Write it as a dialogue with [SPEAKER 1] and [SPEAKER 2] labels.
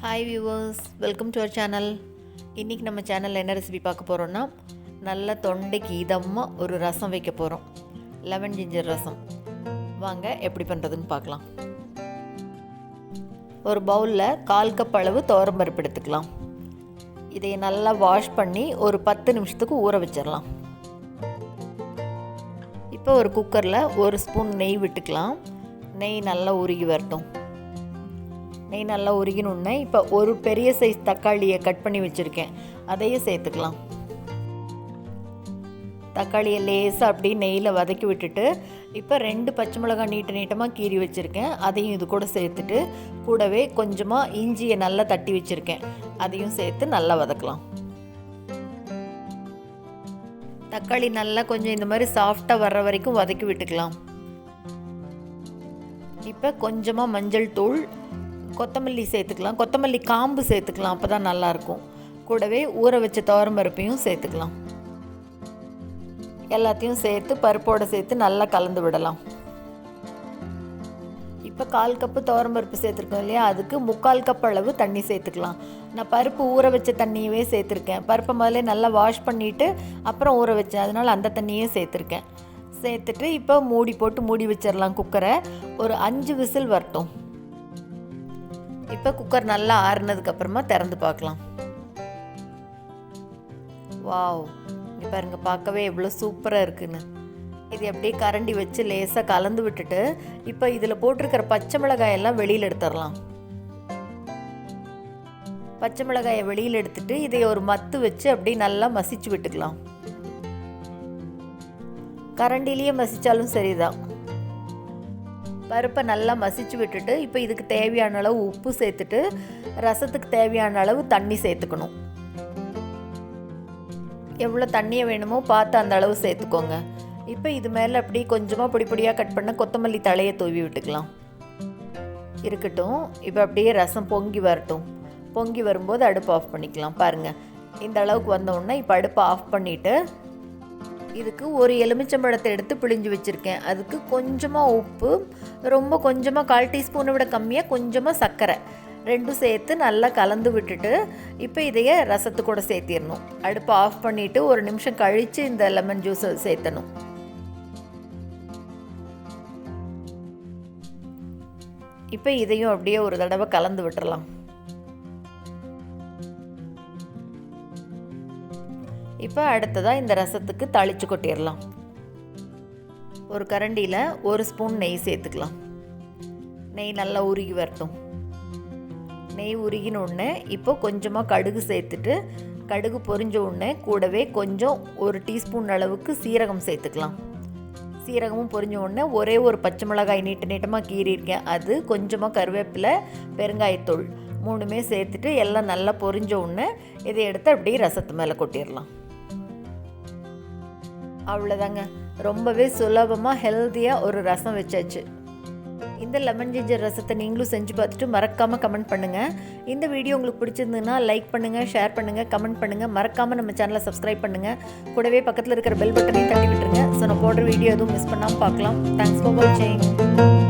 [SPEAKER 1] Hi viewers welcome to our channel இன்றைக்கி நம்ம சேனலில் என்ன ரெசிபி பார்க்க போகிறோன்னா நல்ல தொண்டைக்கு இதமாக ஒரு ரசம் வைக்க போகிறோம் லெமன் ஜிஞ்சர் ரசம். வாங்க எப்படி பண்ணுறதுன்னு பார்க்கலாம். ஒரு பவுலில் கால் கப் அளவு துவரம்பருப்பு எடுத்துக்கலாம். இதை நல்லா வாஷ் பண்ணி ஒரு பத்து நிமிஷத்துக்கு ஊற வச்சிடலாம். இப்போ ஒரு குக்கரில் ஒரு ஸ்பூன் நெய் விட்டுக்கலாம். நெய் நல்லா உருகி வரட்டும். நெய் நல்லா உருகினோடனே இப்போ ஒரு பெரிய சைஸ் தக்காளியை கட் பண்ணி வச்சுருக்கேன். அதையும் சேர்த்துக்கலாம். தக்காளியை லேசாக அப்படி நெய்யில் வதக்கி விட்டுட்டு இப்போ ரெண்டு பச்சை மிளகாய் நீட்ட நீட்டமாக கீறி வச்சுருக்கேன். அதையும் இது கூட சேர்த்துட்டு கூடவே கொஞ்சமாக இஞ்சியை நல்லா தட்டி வச்சுருக்கேன். அதையும் சேர்த்து நல்லா வதக்கலாம். தக்காளி நல்லா கொஞ்சம் இந்த மாதிரி சாஃப்டாக வர்ற வரைக்கும் வதக்கி விட்டுக்கலாம். இப்போ கொஞ்சமாக மஞ்சள் தூள் கொத்தமல்லி சேர்த்துக்கலாம். கொத்தமல்லி காம்பு சேர்த்துக்கலாம். அப்போ தான் நல்லாயிருக்கும். கூடவே ஊற வச்ச துவரம் பருப்பையும் சேர்த்துக்கலாம். எல்லாத்தையும் சேர்த்து பருப்போடு சேர்த்து நல்லா கலந்து விடலாம். இப்போ கால் கப்பு துவரம் பருப்பு சேர்த்துருக்கோம் இல்லையா? அதுக்கு முக்கால் கப் அளவு தண்ணி சேர்த்துக்கலாம். நான் பருப்பு ஊற வச்ச தண்ணியவே சேர்த்துருக்கேன். பருப்பை முதல்ல நல்லா வாஷ் பண்ணிவிட்டு அப்புறம் ஊற வச்சேன். அதனால் அந்த தண்ணியே சேர்த்துருக்கேன். சேர்த்துட்டு இப்போ மூடி போட்டு மூடி வச்சிடலாம் குக்கரை. ஒரு அஞ்சு விசில் வரட்டும். இப்போ குக்கர் நல்லா ஆறுனதுக்கப்புறமா திறந்து பார்க்கலாம். வாவ் இங்கே பாருங்க பார்க்கவே எவ்வளோ சூப்பராக இருக்குன்னு. இது அப்படியே கரண்டி வச்சு லேசாக கலந்து விட்டுட்டு இப்போ இதில் போட்டிருக்கிற பச்சை மிளகாயெல்லாம் வெளியில் எடுத்துடலாம். பச்சை மிளகாயை வெளியில் எடுத்துட்டு இதை ஒரு மத்து வச்சு அப்படியே நல்லா மசிச்சு விட்டுக்கலாம். கரண்டிலேயே மசித்தாலும் சரிதான். பருப்பை நல்லா மசிச்சு விட்டுட்டு இப்போ இதுக்கு தேவையான அளவு உப்பு சேர்த்துட்டு ரசத்துக்கு தேவையான அளவு தண்ணி சேர்த்துக்கணும். எவ்வளோ தண்ணியை வேணுமோ பார்த்து அந்த அளவு சேர்த்துக்கோங்க. இப்போ இது மேலே அப்படி கொஞ்சமாக பொடி பொடியாக கட் பண்ண கொத்தமல்லி தலையை தூவி விட்டுக்கலாம். இருக்கட்டும். இப்போ அப்படியே ரசம் பொங்கி வரட்டும். பொங்கி வரும்போது அடுப்பு ஆஃப் பண்ணிக்கலாம். பாருங்கள் இந்த அளவுக்கு வந்தோடனே இப்போ அடுப்பை ஆஃப் பண்ணிவிட்டு இதுக்கு ஒரு எலுமிச்சம்பழத்தை எடுத்து பிழிஞ்சு வச்சுருக்கேன். அதுக்கு கொஞ்சமாக உப்பு ரொம்ப கொஞ்சமாக கால் டீஸ்பூனை விட கம்மியாக கொஞ்சமாக சர்க்கரை. ரெண்டும் சேர்த்து நல்லா கலந்து விட்டுட்டு இப்போ இதையே ரசத்து கூட சேர்த்திடணும். அடுப்பை ஆஃப் பண்ணிவிட்டு ஒரு நிமிஷம் கழித்து இந்த லெமன் ஜூஸை சேர்த்தணும். இப்போ இதையும் அப்படியே ஒரு தடவை கலந்து விட்டுறலாம். இப்போ அடுத்ததாக இந்த ரசத்துக்கு தாளித்து கொட்டிடலாம் ஒரு கரண்டியில் ஒரு ஸ்பூன் நெய் சேர்த்துக்கலாம். நெய் நல்லா உருகி வரட்டும். நெய் உருகின உடனே இப்போ கொஞ்சமாக கடுகு சேர்த்துட்டு கடுகு பொரிஞ்ச உடனே கூடவே கொஞ்சம் ஒரு டீஸ்பூன் அளவுக்கு சீரகம் சேர்த்துக்கலாம். சீரகமும் பொரிஞ்ச உடனே ஒரே ஒரு பச்சை மிளகாய் நீட்ட நீட்டமாக கீறியிருக்கேன். அது கொஞ்சமாக கருவேப்பிலை பெருங்காயத்தூள் மூணுமே சேர்த்துட்டு எல்லாம் நல்லா பொரிஞ்ச உடனே இதை எடுத்து அப்படியே ரசத்து மேலே கொட்டிடலாம் அவ்வளோதாங்க ரொம்பவே சுலபமாக ஹெல்த்தியாக ஒரு ரசம் வச்சாச்சு. இந்த லெமன் ஜிஞ்சர் ரசத்தை நீங்களும் செஞ்சு பார்த்துட்டு மறக்காமல் கமெண்ட் பண்ணுங்கள் இந்த வீடியோ உங்களுக்கு பிடிச்சிருந்ததுன்னா லைக் பண்ணுங்கள் ஷேர் பண்ணுங்கள் கமெண்ட் பண்ணுங்கள் மறக்காமல் நம்ம சேனலை சப்ஸ்கிரைப் பண்ணுங்கள் கூடவே பக்கத்தில் இருக்கிற பெல் பட்டனையும் தட்டி விட்டுருங்க ஸோ நான் போடுற வீடியோ எதுவும் மிஸ் பண்ணாமல் பார்க்கலாம். தேங்க்ஸ் ஃபார் வாட்சிங்